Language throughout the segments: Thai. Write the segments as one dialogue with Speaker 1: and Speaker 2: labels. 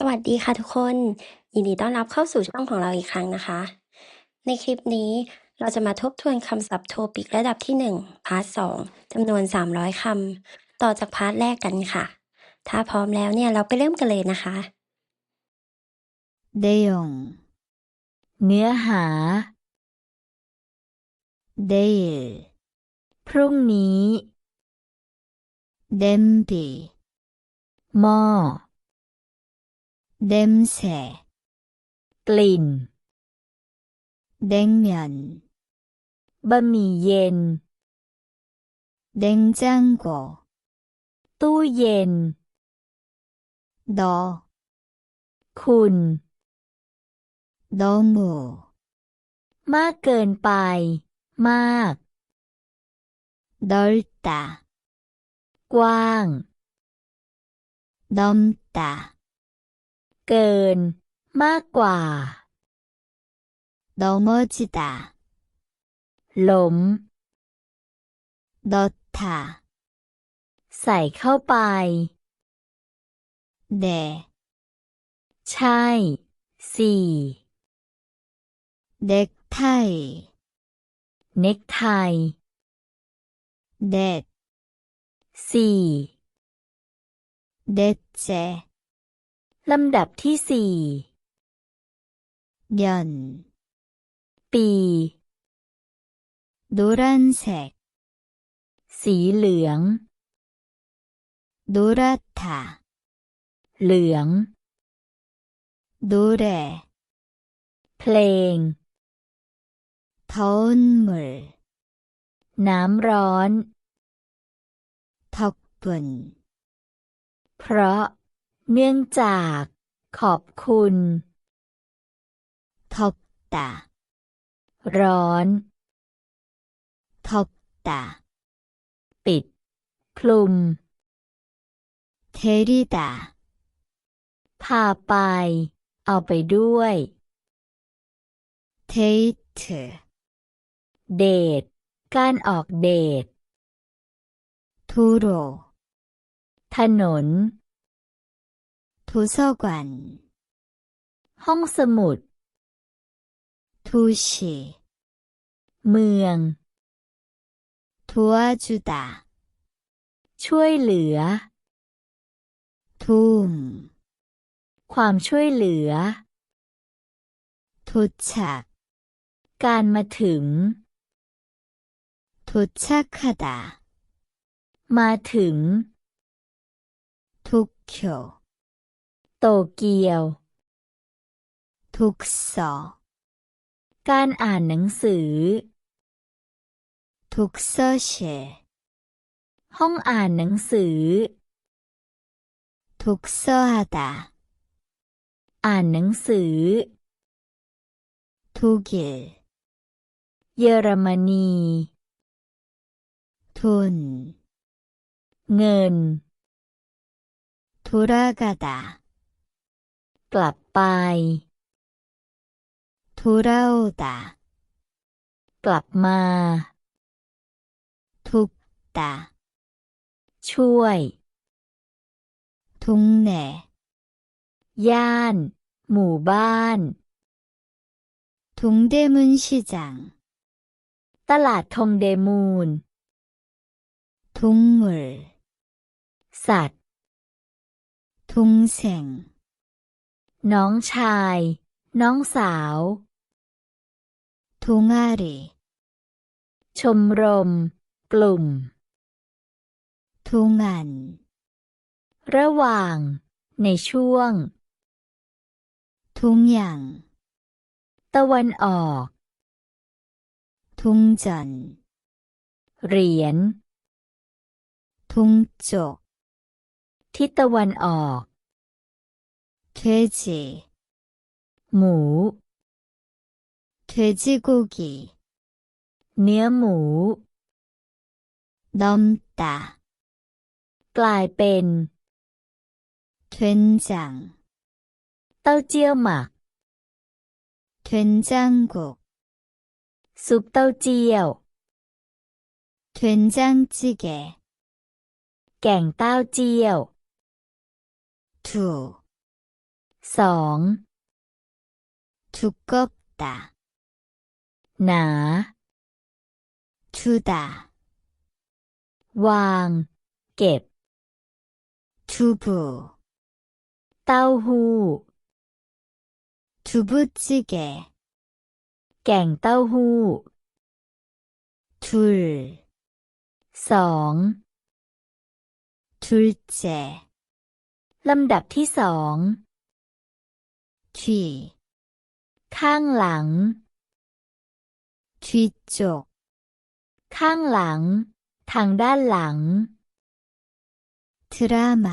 Speaker 1: สวัสดีค่ะทุกคน ยินดีต้อนรับเข้าสู่ช่องของเราอีกครั้งนะคะ ในคลิปนี้เราจะมาทบทวนคำศัพท์โทปิกระดับที่ 1 พาร์ทสองจำนวน 300คำต่อจากพาร์ทแรกกันค่ะ ถ้าพร้อมแล้วเนี่ยเราไปเริ่มกันเลยนะคะ
Speaker 2: เดยง
Speaker 3: เนื้อหา
Speaker 2: เดล
Speaker 3: พรุ่งนี้
Speaker 2: เดมปี
Speaker 3: หม้อ
Speaker 2: 냄새
Speaker 3: กลิ่น
Speaker 2: 냉면
Speaker 3: บะหมี่เย็น
Speaker 2: 냉장고
Speaker 3: ตู้เย็น
Speaker 2: 너
Speaker 3: คุณ
Speaker 2: 너무
Speaker 3: มากเกินไป มาก
Speaker 2: 넓다
Speaker 3: กว้าง
Speaker 2: 넘다
Speaker 3: เกิน มากกว่า
Speaker 2: 넘어지다
Speaker 3: หลม
Speaker 2: 넣다
Speaker 3: ใส่เข้าไป
Speaker 2: 네
Speaker 3: ใช่ สี่
Speaker 2: 넥타이
Speaker 3: เน็กไท
Speaker 2: 넷
Speaker 3: สี่
Speaker 2: 넷째
Speaker 3: ลำดับที่สี่
Speaker 2: 년
Speaker 3: ปี
Speaker 2: 노란색
Speaker 3: สีเหลือง
Speaker 2: 노랗다
Speaker 3: เหลือง
Speaker 2: 노래
Speaker 3: เพลง
Speaker 2: 더운 물
Speaker 3: น้ำร้อน
Speaker 2: 덕분
Speaker 3: เพราะ เนื่องจาก ขอบคุณ
Speaker 2: ทบตา
Speaker 3: ร้อน
Speaker 2: ทบตา
Speaker 3: ปิด คลุม
Speaker 2: เทริดา
Speaker 3: พาไป เอาไปด้วย
Speaker 2: เทเต
Speaker 3: เดท การออกเดท
Speaker 2: ทูโร
Speaker 3: ถนน
Speaker 2: 도서관
Speaker 3: ห้องสมุด
Speaker 2: 도시
Speaker 3: เมือง
Speaker 2: 도와주다
Speaker 3: ช่วยเหลือ
Speaker 2: 도움
Speaker 3: ความช่วยเหลือ
Speaker 2: 도착
Speaker 3: การมาถึง
Speaker 2: 도착하다
Speaker 3: มาถึง
Speaker 2: 도쿄
Speaker 3: โตเกียว
Speaker 2: ทุกสอ
Speaker 3: การอ่านหนังสือ
Speaker 2: ทุกเซเช
Speaker 3: ห้องอ่านหนังสือ
Speaker 2: ทุกเซฮาดา
Speaker 3: อ่านหนังสือ
Speaker 2: ทุกิล
Speaker 3: เยอรมนี
Speaker 2: ทุน
Speaker 3: เงิน
Speaker 2: ทุรากาดา
Speaker 3: กลับไป
Speaker 2: ทุเราตา
Speaker 3: กลับมา
Speaker 2: ทุกตา
Speaker 3: ช่วย
Speaker 2: ทุงแหน
Speaker 3: ย่าน หมู่บ้าน
Speaker 2: ทุงเดมุนชิจัง
Speaker 3: ตลาดทงเดมูน
Speaker 2: ทุงมือ
Speaker 3: สัตว์
Speaker 2: ทุงเสง
Speaker 3: น้องชาย น้องสาว
Speaker 2: ทุงารี
Speaker 3: ชมรม กลุ่ม
Speaker 2: ทุงัน
Speaker 3: ระหว่าง ในช่วง
Speaker 2: ทุงยัง
Speaker 3: ตะวันออก
Speaker 2: ทุงจัน
Speaker 3: เหรียญ
Speaker 2: ทุงจก
Speaker 3: ทิศตะวันออก
Speaker 2: 돼지
Speaker 3: หมู
Speaker 2: 돼지고기
Speaker 3: เนื้อหมู
Speaker 2: 넘다
Speaker 3: กลายเป็น
Speaker 2: 된장
Speaker 3: เต้าเจี้ยวหมัก
Speaker 2: 된장국
Speaker 3: ซุปเต้าเจี้ยว
Speaker 2: 된장찌개
Speaker 3: แกงเต้าเจี้ยว
Speaker 2: 두
Speaker 3: สอง
Speaker 2: 두껍다,
Speaker 3: หนา
Speaker 2: 두다,
Speaker 3: วาง เก็บ
Speaker 2: 두부,
Speaker 3: เต้าหู้
Speaker 2: 두부찌개,
Speaker 3: แกงเต้าหู้
Speaker 2: 둘,
Speaker 3: สอง
Speaker 2: 둘째,
Speaker 3: ลำดับที่สอง
Speaker 2: 뒤,
Speaker 3: ข้างหลัง
Speaker 2: 뒤쪽,
Speaker 3: ข้างหลัง ทางด้านหลัง
Speaker 2: 드라마,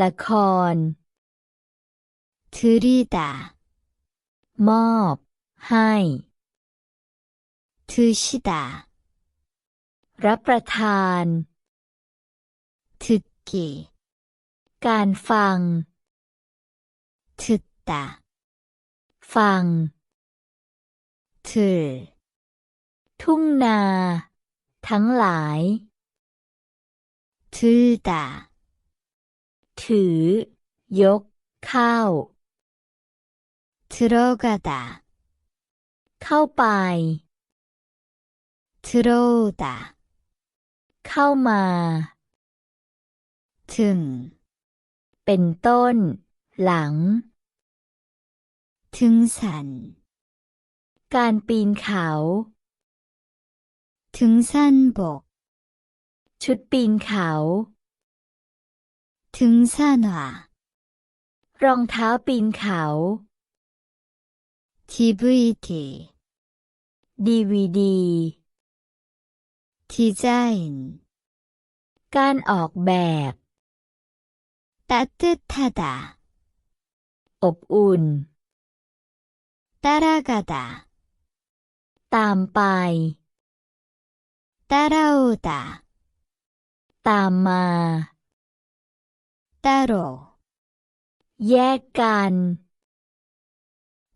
Speaker 3: ละคร
Speaker 2: 들이다,
Speaker 3: มอบ ให้
Speaker 2: 드시다,
Speaker 3: รับประทาน
Speaker 2: 듣기,
Speaker 3: การฟัง
Speaker 2: 듣다,
Speaker 3: ฟัง
Speaker 2: 들,
Speaker 3: ทุ่งนา ทั้งหลาย
Speaker 2: 들다,
Speaker 3: ถือ ยก เข้า
Speaker 2: 들어가다,
Speaker 3: เข้าไป
Speaker 2: 들어오다,
Speaker 3: เข้ามา
Speaker 2: 등,
Speaker 3: เป็นต้น หลัง
Speaker 2: 등산,
Speaker 3: การปีนเขา
Speaker 2: 등산복,
Speaker 3: ชุดปีนเขา
Speaker 2: 등산화,
Speaker 3: รองเท้าปีนเขา
Speaker 2: DVD,
Speaker 3: ดีวีดี
Speaker 2: 디자인,
Speaker 3: การออกแบบ
Speaker 2: 따뜻하다,
Speaker 3: อบอุ่น
Speaker 2: 따라가다,
Speaker 3: ตามไป
Speaker 2: 따라오다,
Speaker 3: ตามมา
Speaker 2: 따로,
Speaker 3: แยกกัน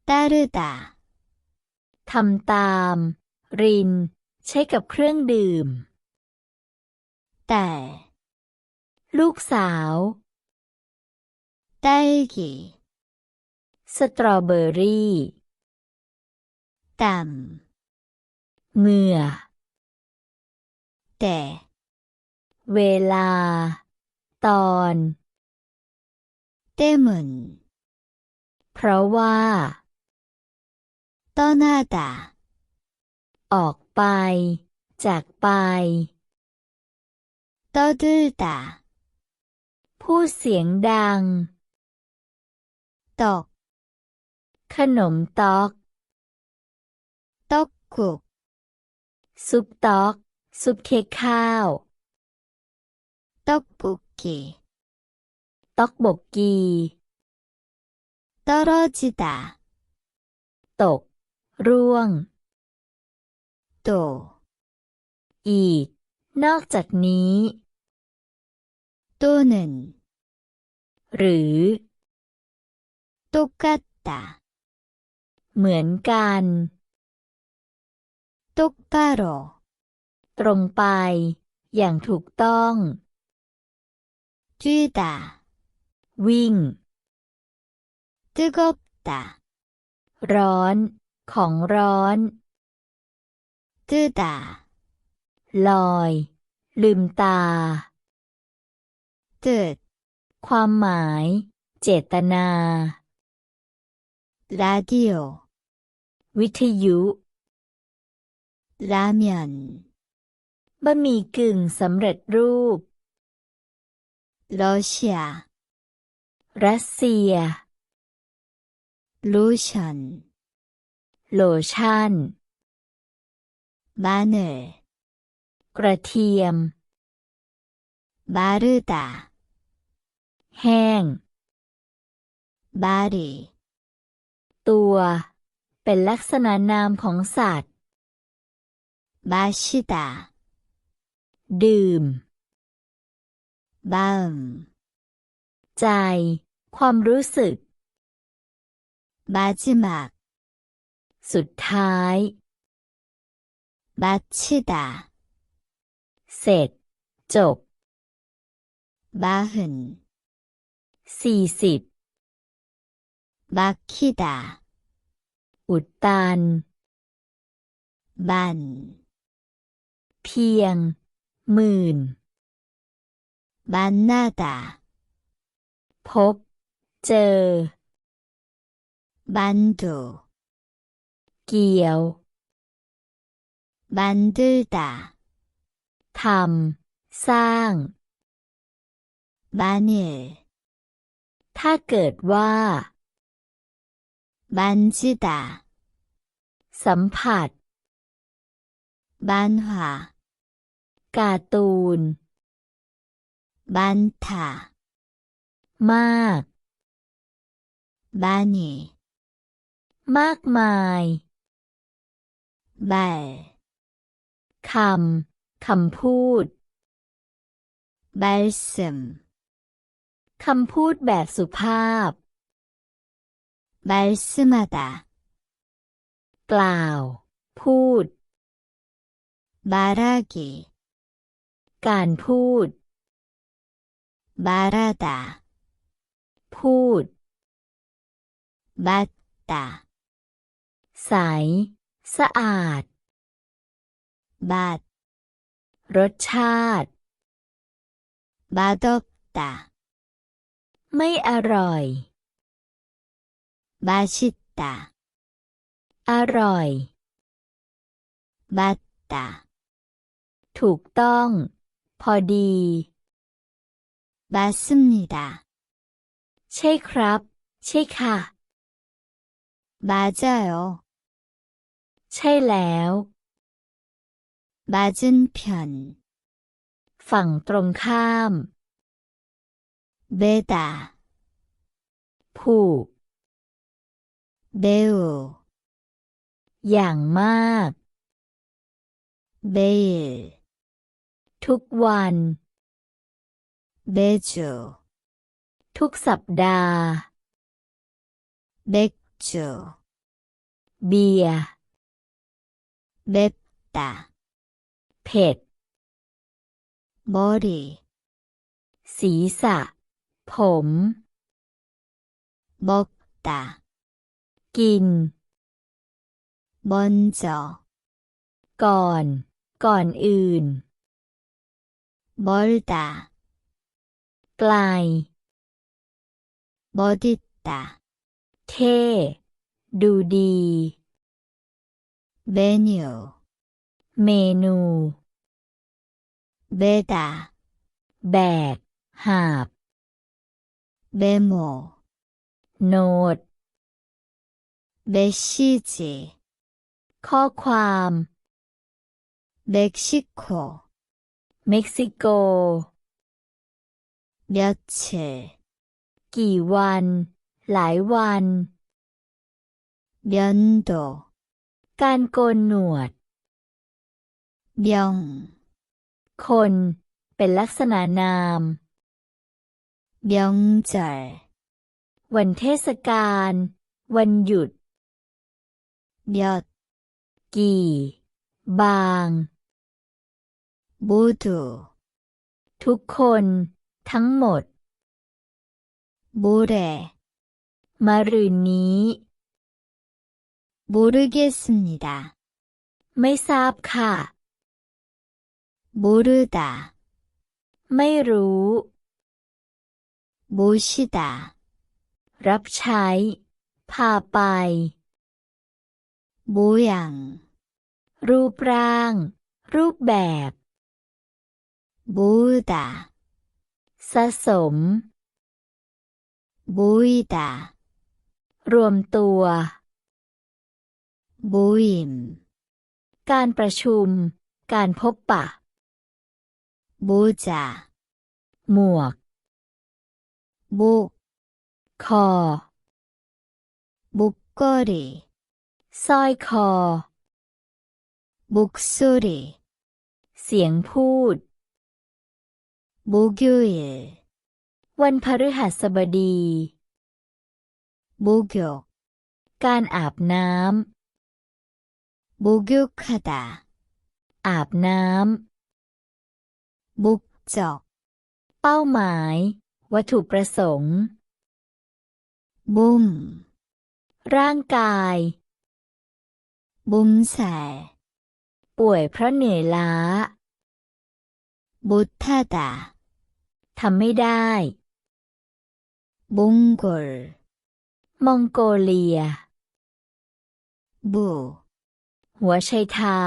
Speaker 2: 따르다,
Speaker 3: ทำตาม ริน ใช้กับเครื่องดื่ม
Speaker 2: 딸,
Speaker 3: ลูกสาว
Speaker 2: 딸기,
Speaker 3: สตรอเบอรี่
Speaker 2: ต่ำ
Speaker 3: เมื่อ
Speaker 2: แต่
Speaker 3: เวลา ตอน
Speaker 2: เต้มุน
Speaker 3: เพราะว่า
Speaker 2: ต้อน้าตา
Speaker 3: ออกไป จากไป
Speaker 2: ต้อดื้อตา
Speaker 3: พูดเสียงดัง
Speaker 2: ตอก
Speaker 3: ขนมตอก
Speaker 2: กุบ
Speaker 3: ซุปตอก ซุปเค้กข้าว
Speaker 2: ต๊อกบุกกี
Speaker 3: ต๊อกบกกี
Speaker 2: ตอรอจิ
Speaker 3: ตาตก ร่วง
Speaker 2: โต
Speaker 3: อีก นอกจากนี้
Speaker 2: ตัว
Speaker 3: หนึ่งหรือ
Speaker 2: ตุกตา
Speaker 3: เหมือนกัน
Speaker 2: 똑바로,
Speaker 3: ตรงไป อย่างถูกต้อง
Speaker 2: 뛰다,
Speaker 3: วิ่ง
Speaker 2: 뜨겁다,
Speaker 3: ร้อน ของร้อน
Speaker 2: 뜨다,
Speaker 3: ลอย ลืมตา
Speaker 2: 뜻,
Speaker 3: ความหมาย เจตนา
Speaker 2: 라디오,
Speaker 3: วิทยุ
Speaker 2: ลาเมียน
Speaker 3: บะหมี่กึ่งสำเร็จรูป
Speaker 2: รัสเซีย
Speaker 3: รัสเซีย
Speaker 2: ลูชัน
Speaker 3: โลชัน
Speaker 2: มาเนล
Speaker 3: กระเทียม
Speaker 2: บาลูตา
Speaker 3: แห้ง
Speaker 2: บารี
Speaker 3: ตัว เป็นลักษณะนามของสัตว์
Speaker 2: 마시다,
Speaker 3: ดื่ม
Speaker 2: 마음,
Speaker 3: ใจ ความรู้สึก
Speaker 2: 마지막,
Speaker 3: สุดท้าย
Speaker 2: 마치다,
Speaker 3: เสร็จ จบ
Speaker 2: 마흔,
Speaker 3: สี่สิบ
Speaker 2: 막히다,
Speaker 3: อุดตัน
Speaker 2: 만,
Speaker 3: เพียง หมื่น
Speaker 2: บันนาตา
Speaker 3: พบ เจอ
Speaker 2: บันดู
Speaker 3: เกี่ยว
Speaker 2: บันดูตา
Speaker 3: ทำสร้าง
Speaker 2: บันเอ
Speaker 3: ถ้าเกิดว่า
Speaker 2: บันจิตา
Speaker 3: สัมผัส
Speaker 2: บันหวา
Speaker 3: การ์ตูน
Speaker 2: บันทา
Speaker 3: มาก
Speaker 2: บานี
Speaker 3: มากมาย
Speaker 2: บล
Speaker 3: คำ คำพูด
Speaker 2: บลซึม
Speaker 3: คำพูดแบบสุภาพ
Speaker 2: บลซึมาดา
Speaker 3: กล่าว พูด
Speaker 2: บารา
Speaker 3: กี การพูด
Speaker 2: บาราดา
Speaker 3: พูด
Speaker 2: บัตตา
Speaker 3: ใส สะอาด
Speaker 2: บัต
Speaker 3: รสชาติ
Speaker 2: บาดบตา
Speaker 3: ไม่อร่อย
Speaker 2: บาชิตตา
Speaker 3: อร่อย
Speaker 2: บัตตา
Speaker 3: ถูกต้อง พอดี
Speaker 2: 맞습니다,
Speaker 3: ใช่ครับ ใช่ค่ะ
Speaker 2: 맞아요,
Speaker 3: ใช่แล้ว
Speaker 2: 맞은편,
Speaker 3: ฝั่งตรงข้าม
Speaker 2: 매다,
Speaker 3: ผูก
Speaker 2: 매우,
Speaker 3: อย่างมาก
Speaker 2: 매일,
Speaker 3: ทุกวัน
Speaker 2: 매주,
Speaker 3: ทุกสัปดาห์
Speaker 2: 맥주,
Speaker 3: เบียร์
Speaker 2: 맵다,
Speaker 3: เผ็ด
Speaker 2: 머리,
Speaker 3: ศีรษะ ผม
Speaker 2: 먹다,
Speaker 3: กิน
Speaker 2: 먼저,
Speaker 3: ก่อน ก่อนอื่น
Speaker 2: 멀다,
Speaker 3: ไกล
Speaker 2: 멋있다,
Speaker 3: เท่ ดูดี
Speaker 2: 메뉴,
Speaker 3: เมนู
Speaker 2: 매다,
Speaker 3: แบก หาบ
Speaker 2: 메모,
Speaker 3: โน้ต
Speaker 2: 메시지,
Speaker 3: ข้อความ
Speaker 2: 멕시코,
Speaker 3: เม็กซิโก
Speaker 2: 며칠,
Speaker 3: กี่วัน หลายวัน
Speaker 2: 면도,
Speaker 3: การโกนหนวด
Speaker 2: 명,
Speaker 3: คน เป็นลักษณะนาม
Speaker 2: 명절,
Speaker 3: วันเทศกาล วันหยุด
Speaker 2: 몇,
Speaker 3: กี่ บาง
Speaker 2: 모두,
Speaker 3: ทุกคน ทั้งหมด
Speaker 2: 모레,
Speaker 3: มารืนนี้
Speaker 2: 모르겠습니다.
Speaker 3: ไม่ทราบค่ะ
Speaker 2: 모르다,
Speaker 3: ไม่รู้
Speaker 2: 모시다,
Speaker 3: รับใช้ พาไป
Speaker 2: 모양,
Speaker 3: รูปร่าง รูปแบบ
Speaker 2: 모으다,
Speaker 3: สะสม
Speaker 2: 모이다,
Speaker 3: รวมตัว
Speaker 2: 모임,
Speaker 3: การประชุม การพบปะ
Speaker 2: 모자,
Speaker 3: หมวก
Speaker 2: 목,
Speaker 3: คอ
Speaker 2: 목걸이,
Speaker 3: สร้อยคอ
Speaker 2: 목소리,
Speaker 3: เสียงพูด
Speaker 2: 목요일,
Speaker 3: วันพฤหัสบดี
Speaker 2: 목욕,
Speaker 3: การอาบน้
Speaker 2: 목욕하다, ำ
Speaker 3: อาบน้ำ
Speaker 2: 목적,
Speaker 3: เป้าหมาย วัตถุประสงค์
Speaker 2: 몸,
Speaker 3: ร่างกาย
Speaker 2: 몸살,
Speaker 3: ป่วยเพราะเหนื่อยล้า
Speaker 2: 못하다,
Speaker 3: ทำไม่ได้
Speaker 2: มองโกล
Speaker 3: มองโกเลีย
Speaker 2: บู
Speaker 3: หัวไชเท้า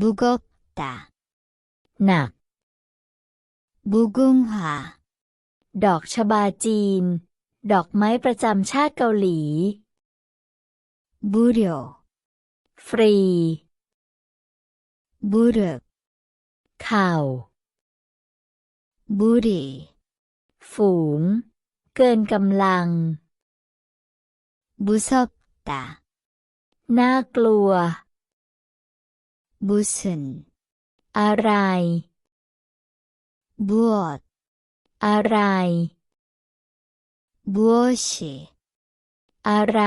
Speaker 2: บุกบตา
Speaker 3: หนัก
Speaker 2: บุกุงหา
Speaker 3: ดอกชบาจีน ดอกไม้ประจำชาติเกาหลี
Speaker 2: บูเรียว
Speaker 3: ฟรี
Speaker 2: บู
Speaker 3: เรกข่า
Speaker 2: ว บุรี
Speaker 3: ฝูง เกินกำลัง
Speaker 2: บุซอบตา
Speaker 3: น่ากลัว
Speaker 2: บุสน
Speaker 3: อะไร
Speaker 2: บวด
Speaker 3: อะไร
Speaker 2: บวชี
Speaker 3: อะไร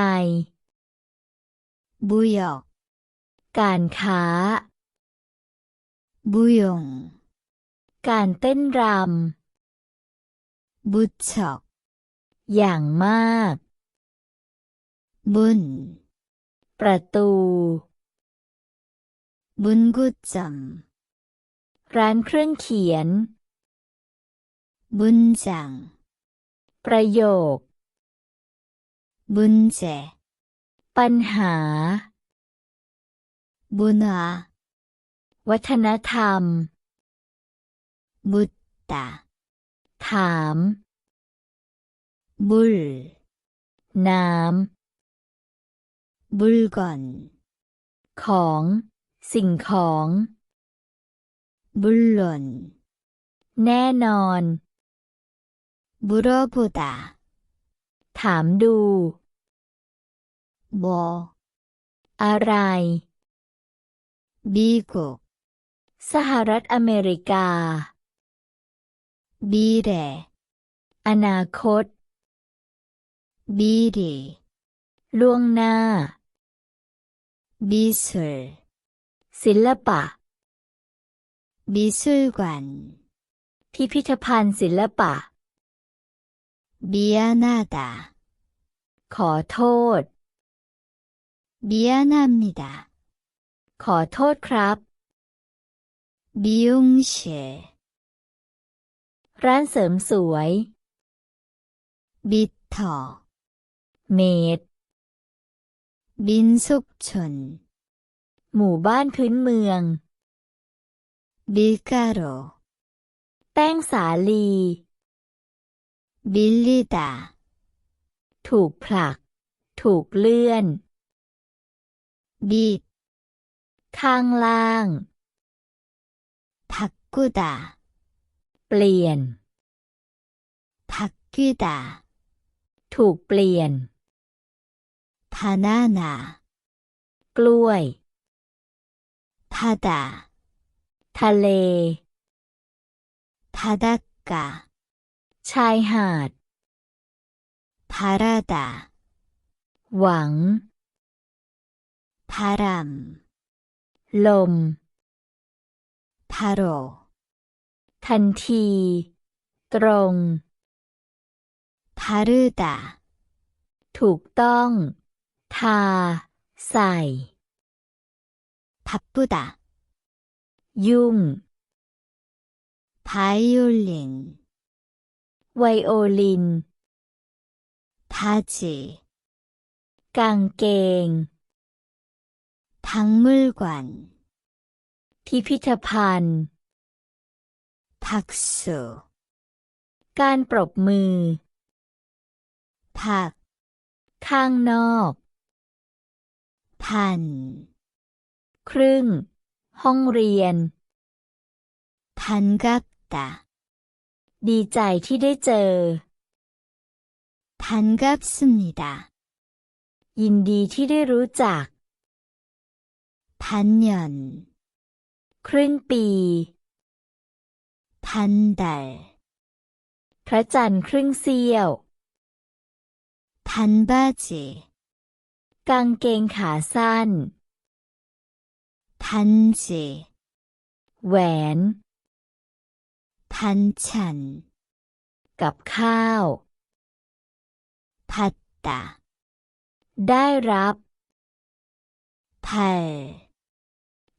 Speaker 2: บุยอ
Speaker 3: กการค้า
Speaker 2: บุยง
Speaker 3: การเต้นรำ
Speaker 2: บุ
Speaker 3: ชอกอย่างมาก
Speaker 2: บุญ
Speaker 3: ประตู
Speaker 2: บุญกุจัง
Speaker 3: ร้านเครื่องเขียน
Speaker 2: บุญจัง
Speaker 3: ประโยค
Speaker 2: บุญเจ
Speaker 3: ปัญหา
Speaker 2: บุญา
Speaker 3: วัฒนธรรม
Speaker 2: 묻다,
Speaker 3: ถาม
Speaker 2: 물,
Speaker 3: น้
Speaker 2: 물건, ำ
Speaker 3: ของ สิ่งของ
Speaker 2: 물론,
Speaker 3: แน่นอน
Speaker 2: 물어보다,
Speaker 3: ถามดู
Speaker 2: 뭐,
Speaker 3: อะไร
Speaker 2: 미국,
Speaker 3: สหรัฐอเมริกา
Speaker 2: 미래
Speaker 3: 아나콧
Speaker 2: 미리
Speaker 3: 롱나
Speaker 2: 미술
Speaker 3: 실라파
Speaker 2: 미술관
Speaker 3: 피피터판 실라파
Speaker 2: 미안하다
Speaker 3: 거토
Speaker 2: 미안합니 다.
Speaker 3: 거토 크랍
Speaker 2: 미용실
Speaker 3: ร้านเสริมสวย
Speaker 2: 미터,
Speaker 3: เมตร
Speaker 2: 민속촌,
Speaker 3: หมู่บ้านพื้นเมือง
Speaker 2: 밀가루,
Speaker 3: แป้งสาลี
Speaker 2: 밀리다,
Speaker 3: ถูกผลัก ถูกเลื่อน
Speaker 2: 밑,
Speaker 3: ข้างล่าง
Speaker 2: 바꾸다,
Speaker 3: เปลี่ยน
Speaker 2: 바뀌다,
Speaker 3: ถูกเปลี่ยน
Speaker 2: 바나나,
Speaker 3: กล้วย
Speaker 2: 바다,
Speaker 3: ทะเล
Speaker 2: 바닷가,
Speaker 3: ชายหาด
Speaker 2: 바라다,
Speaker 3: หวัง
Speaker 2: 바람,
Speaker 3: ลม
Speaker 2: 바로,
Speaker 3: ทันที ตรง
Speaker 2: 바르다,
Speaker 3: ถูกต้อง ทา ใส่
Speaker 2: 바쁘다,
Speaker 3: ยุ่ง
Speaker 2: 바이올린,
Speaker 3: ไวโอลิน
Speaker 2: 바지,
Speaker 3: กางเกง
Speaker 2: 박물관,
Speaker 3: พิพิธภัณฑ์
Speaker 2: 박수
Speaker 3: การปรบมือ
Speaker 2: ผัก
Speaker 3: ข้างนอก
Speaker 2: พัน
Speaker 3: ครึ่ง ห้องเรียน
Speaker 2: พันกับตา
Speaker 3: ดีใจที่ได้เจอ
Speaker 2: พันกับสมิดา
Speaker 3: ยินดีที่ได้รู้จัก
Speaker 2: พันยน
Speaker 3: ครึ่งปี
Speaker 2: 반달,
Speaker 3: พระจันทร์ครึ่งเสี้ยว
Speaker 2: 반바지,
Speaker 3: กางเกงขาสั้น
Speaker 2: 반지,
Speaker 3: แหวน
Speaker 2: 반찬,
Speaker 3: กับข้าว
Speaker 2: 받다,
Speaker 3: ได้รับ
Speaker 2: 팔,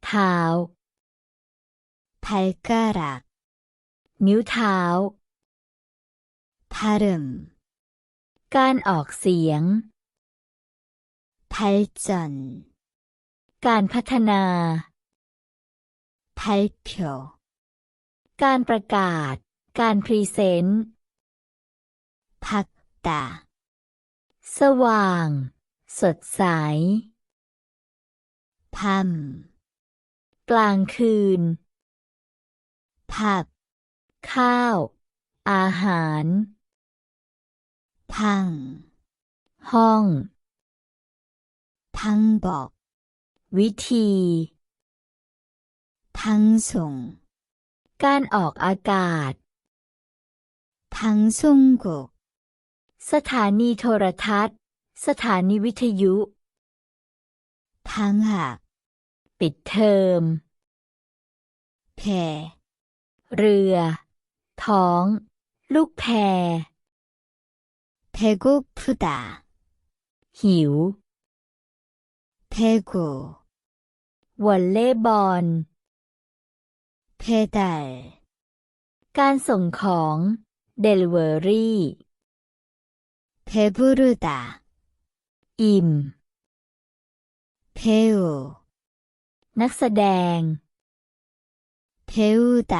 Speaker 3: เท้า
Speaker 2: 발가락,
Speaker 3: นิ้วเท้า
Speaker 2: 발음,
Speaker 3: การออกเสียง
Speaker 2: 발전,
Speaker 3: การพัฒนา
Speaker 2: 발표,
Speaker 3: การประกาศ การพรีเซนต์
Speaker 2: 밝다,
Speaker 3: สว่าง สดใส
Speaker 2: 밤,
Speaker 3: กลางคืน
Speaker 2: 밥,
Speaker 3: ข้าว อาหาร
Speaker 2: ทาง
Speaker 3: ห้อง
Speaker 2: ทางบอก
Speaker 3: วิธี
Speaker 2: ทางส่ง
Speaker 3: การออกอากาศ
Speaker 2: ทาง
Speaker 3: ส่งกกสถานีโทรทัศน์ สถานีวิทยุ
Speaker 2: ทางหัก
Speaker 3: ปิดเทอม
Speaker 2: แพ
Speaker 3: เรือ ท้อง ลูกแพ
Speaker 2: 배고프다,
Speaker 3: หิว
Speaker 2: 배구,
Speaker 3: วอลเลย์บอล
Speaker 2: 배달,
Speaker 3: การส่งของ เดลิเวอรี่
Speaker 2: 배부르다,
Speaker 3: อิ่ม
Speaker 2: 배우,
Speaker 3: นักแสดง
Speaker 2: 배우다,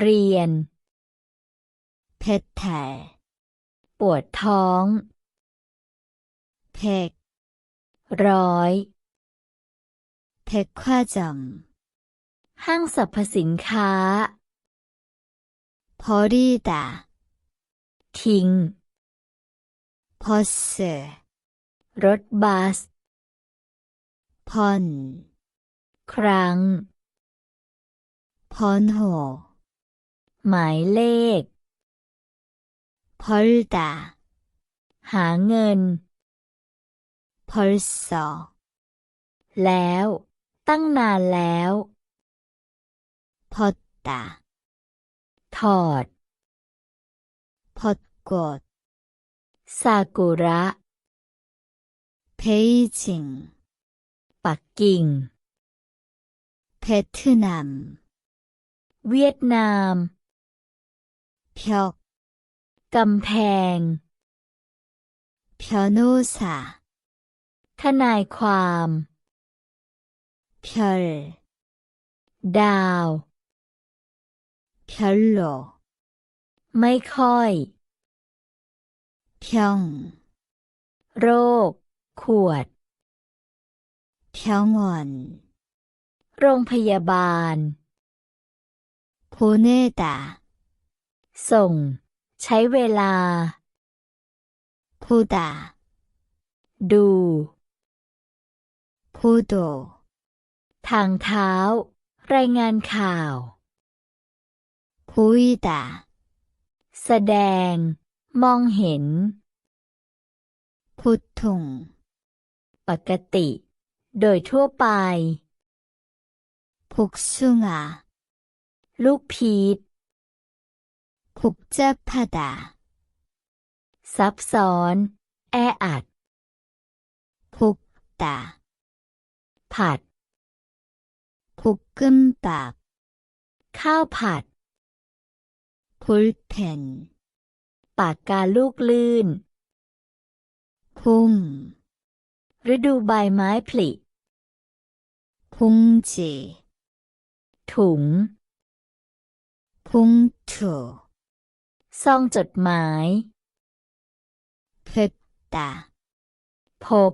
Speaker 3: เรียน
Speaker 2: เพดแถ
Speaker 3: ปวดท้อง
Speaker 2: เพก
Speaker 3: ร้อย
Speaker 2: เพกข้าจัง
Speaker 3: ห้างสรรพสินค้า
Speaker 2: พอดีดา
Speaker 3: ทิ้ง
Speaker 2: พอสเซ
Speaker 3: รถบัส
Speaker 2: พอน
Speaker 3: ครั้ง
Speaker 2: พอน
Speaker 3: หัว มายเลข
Speaker 2: 벌다,
Speaker 3: หาเงิน
Speaker 2: 벌써,
Speaker 3: แล้ว ตั้งนานแล้ว
Speaker 2: 벗다,
Speaker 3: ถอด
Speaker 2: 벚꽃,
Speaker 3: ซากุระ
Speaker 2: 베이징,
Speaker 3: ปักกิ่ง
Speaker 2: 베트남,
Speaker 3: เวียดนาม
Speaker 2: 벽,
Speaker 3: กำแพง
Speaker 2: 변호사,
Speaker 3: ทนายความ
Speaker 2: 별,
Speaker 3: ดาว
Speaker 2: 별로,
Speaker 3: ไม่ค่อย
Speaker 2: 병,
Speaker 3: โรค ขวด
Speaker 2: 병원,
Speaker 3: โรงพยาบาล
Speaker 2: 보내다,
Speaker 3: ส่ง ใช้เวลา
Speaker 2: พูดา
Speaker 3: ดู
Speaker 2: พูโด
Speaker 3: ทางเท้า รายงานข่าว
Speaker 2: พูยดา
Speaker 3: แสดง มองเห็น
Speaker 2: พุทธุง
Speaker 3: ปกติ โดยทั่วไป
Speaker 2: พุกงา
Speaker 3: ลูกพีช
Speaker 2: 복잡하다,
Speaker 3: ซับซ้อน แออัด
Speaker 2: 볶다,
Speaker 3: ผัด
Speaker 2: 볶음밥,
Speaker 3: ข้าวผัด
Speaker 2: 볼펜,
Speaker 3: ปากกาลูกลื่น
Speaker 2: 봄,
Speaker 3: ฤดูใบไม้ผลิ
Speaker 2: 봉지,
Speaker 3: ถุง
Speaker 2: 봉투,
Speaker 3: ซองจดหมาย
Speaker 2: 뵙다,
Speaker 3: พบ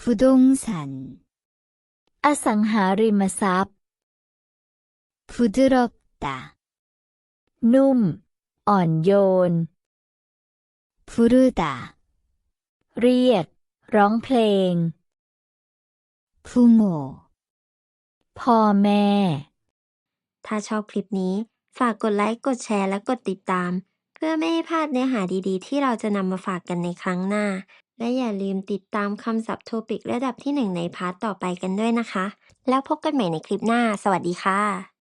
Speaker 2: 부동산,
Speaker 3: อสังหาริมทรัพย์
Speaker 2: 부드럽다,
Speaker 3: นุ่ม อ่อนโยน
Speaker 2: 부르다,
Speaker 3: เรียก ร้องเพลง
Speaker 2: 부모,
Speaker 3: พ่อแม่
Speaker 1: ถ้าชอบคลิปนี้ ฝากกดไลค์ กดแชร์ และกดติดตาม เพื่อไม่ให้พลาดเนื้อหาดีๆ ที่เราจะนำมาฝากกันในครั้งหน้า และอย่าลืมติดตามคำศัพท์โทปิกระดับที่หนึ่งในพาร์ทต่อไปกันด้วยนะคะ แล้วพบกันใหม่ในคลิปหน้า สวัสดีค่ะ